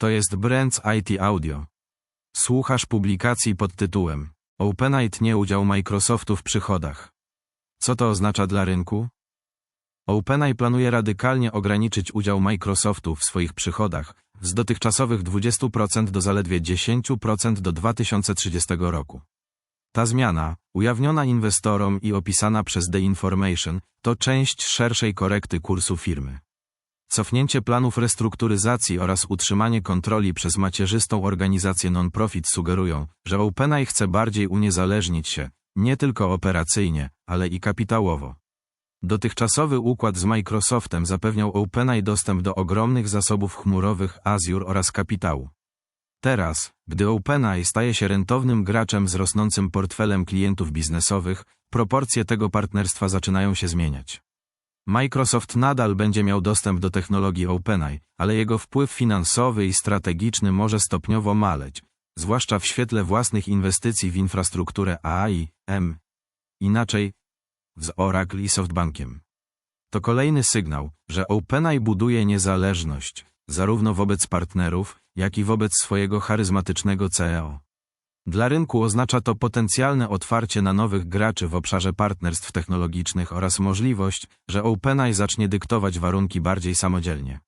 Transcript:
To jest Brands IT Audio. Słuchasz publikacji pod tytułem OpenAI tnie udział Microsoftu w przychodach. Co to oznacza dla rynku? OpenAI planuje radykalnie ograniczyć udział Microsoftu w swoich przychodach z dotychczasowych 20% do zaledwie 10% do 2030 roku. Ta zmiana, ujawniona inwestorom i opisana przez The Information, to część szerszej korekty kursu firmy. Cofnięcie planów restrukturyzacji oraz utrzymanie kontroli przez macierzystą organizację non-profit sugerują, że OpenAI chce bardziej uniezależnić się, nie tylko operacyjnie, ale i kapitałowo. Dotychczasowy układ z Microsoftem zapewniał OpenAI dostęp do ogromnych zasobów chmurowych Azure oraz kapitału. Teraz, gdy OpenAI staje się rentownym graczem z rosnącym portfelem klientów biznesowych, proporcje tego partnerstwa zaczynają się zmieniać. Microsoft nadal będzie miał dostęp do technologii OpenAI, ale jego wpływ finansowy i strategiczny może stopniowo maleć, zwłaszcza w świetle własnych inwestycji w infrastrukturę AI, M. Inaczej, z Oracle i SoftBankiem. To kolejny sygnał, że OpenAI buduje niezależność, zarówno wobec partnerów, jak i wobec swojego charyzmatycznego CEO. Dla rynku oznacza to potencjalne otwarcie na nowych graczy w obszarze partnerstw technologicznych oraz możliwość, że OpenAI zacznie dyktować warunki bardziej samodzielnie.